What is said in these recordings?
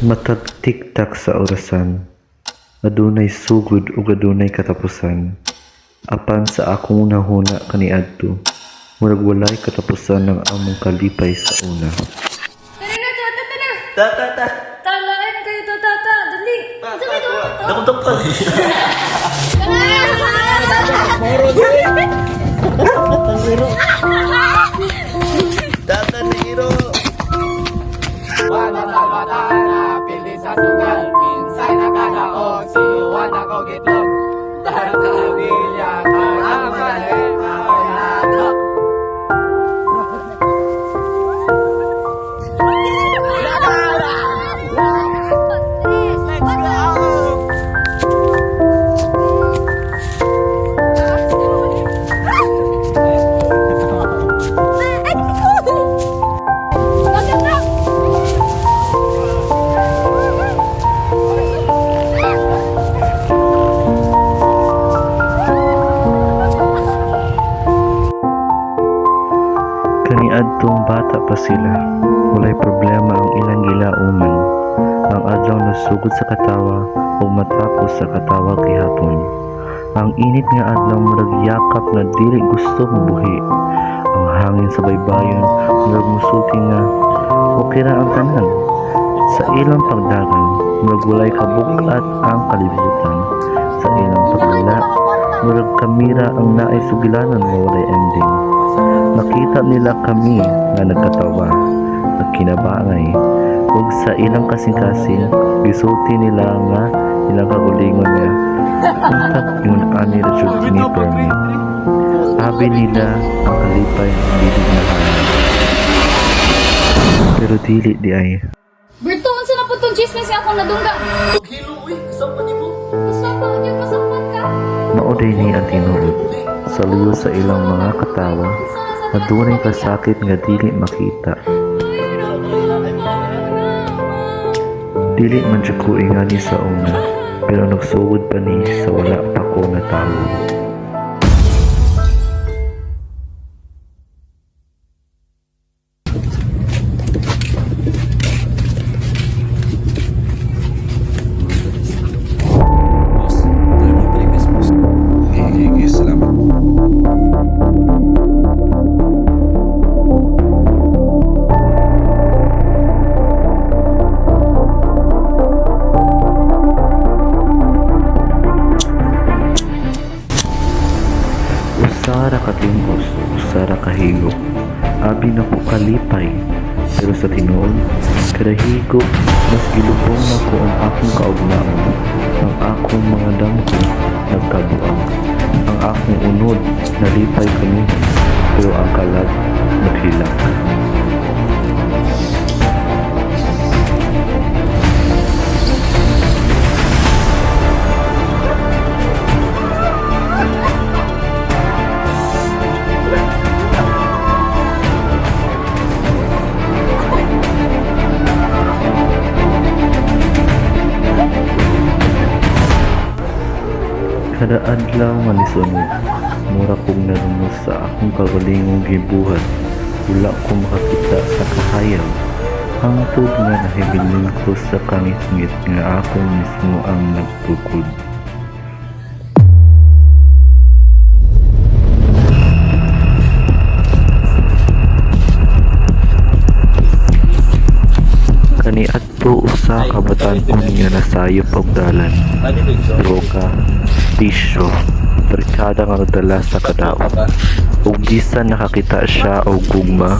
Matag tiktak sa orasan. Adunay sugod ug adunay katapusan. Apan sa akong nahuna kaniadto, murag walay katapusan ng among kalipay sa una. Tara na, tata, tara. Ta, ta, ta. Talain kayo to, tata. Dali. Dali, tata. Nakutok ka. Tata pa sila, walay problema ang ilang gilauman. Ang adlaw nasugod sa katawa ug matapos sa katawa gihapon. Ang init nga adlaw murag yakap na dili gusto mabuhi. Ang hangin sa baybayon murag musuti nga okay ra ang tanan. Sa ilang pagdagan, murag walay kabuk-at ang kalibutan. Sa ilang pagwala, murag kamera ang naay sugilanan nga walay ending. Nakita nila kami nga nagkatawa at kinabangay ug sa ilang kasing-kasing gisulti nila nga ilang kagulingon nga untag yun ani jud ni permit abi nila ang kalipay dili na hanan pero dili di ay Berto, unsa na po itong chismis nga akong nadungga? Hilo, uy. Kasama pa ni mo. Gusto ko niyo masakpan ka. Mauday ni ang tinulog sa luyo sa ilang mga katawa na dunay kasakit nga dili makita. Dili man siya ko ingani sa una, pero nagsugod pa ni sa wala pa ko natawag. Usara katingkos, usara kahigop, abi na ko kalipay. Pero sa tinuod, kada higop, mas gilubong na ko ang akong kaugnaon, ang akong mga damko nagkabuang, ang akong unod nalipay kami, pero ang kalag naghilak. Kada adlaw nga nisunod, mura kong narumos sa akong kagalingong gibuhat. Wala ko makakita sa kahayag. Hangtod nga nahibilin ko sa kangit-ngit nga ako mismo ang nagtukod. Adto usa ka batan-on nga nasayop og dalan. Droga, tisyo, barkada nga nagdala sa kadaot. Ug bisan nakakita siya og gugma,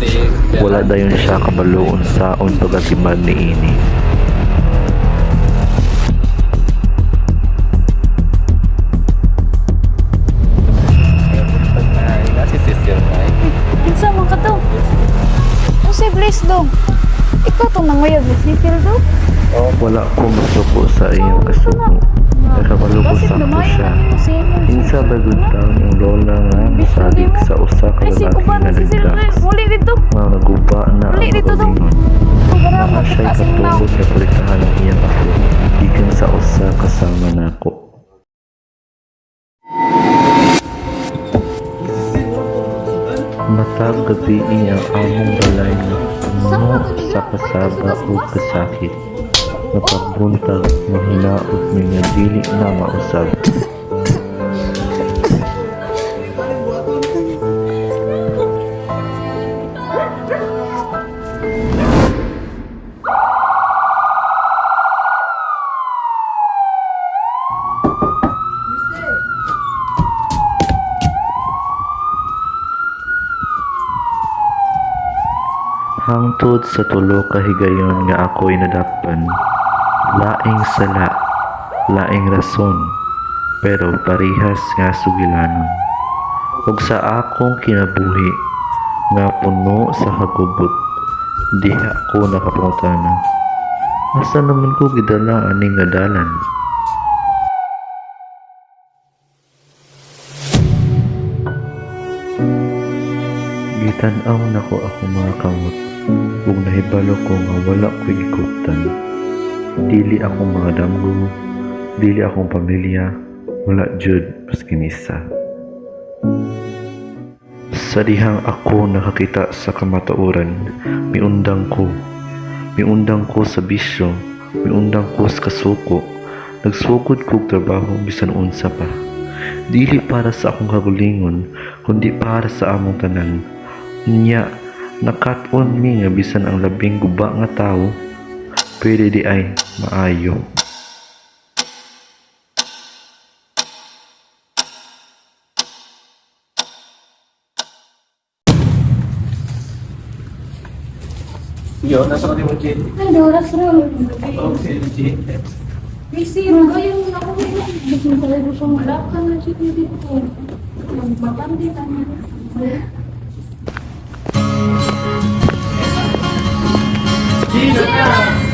wala dayon siya kabalo unsaon pagatimad ni ini. Si sister mo ay. Kinsa man ka to? Ang si Blaze dong. Ikaw tong nanguyab ni Phil dong. Wala ko masuko sa iyang kasuko. Nakabalubos ako siya. na? Insa ba good taon yung lola nga nasalig sa usa ka si lalaki si. Muli dito. Nga naguba na ang. Pagara Mga siya'y katulog na palitahan ng iyang ako. Ikan sa usa kasama nako. Matag gabi ang among balay na sa kasaba o kasakit. Napagbuntag, mahina ug mga dili na mausab. Hangtod sa tulo ka higayon nga ako'y nadakpan. Laing sala, laing rason, pero parihas nga sugilanon. Ug sa akong kinabuhi nga puno sa hagubot, diha ko nakapangutana. Asa naman ko gidala aning nadalan? Gitan-aw na ko ako mga kamot ug nahibalo ko nga wala ko gikuptan. Dili akong mga damgo, dili akong pamilya, wala jud maskin isa. Sa dihang ako nakakita sa kamatuoran, miundang ko. Miundang ko sa bisyo, miundang ko sa kasuko. Nagsugod kog trabaho bisan unsa pa. Dili para sa akong kagulingon, kundi para sa among tanan. Nya, nakat-on mi nga bisan ang labing guba nga tao, pwede di ay maayo. Yo, nasa ka mo, Jin? Ano, oras na. Oh, si Jin. Busy, magayon na ako. Busy talaga siyang wala ka na siya dito. Magbabandi ka ano?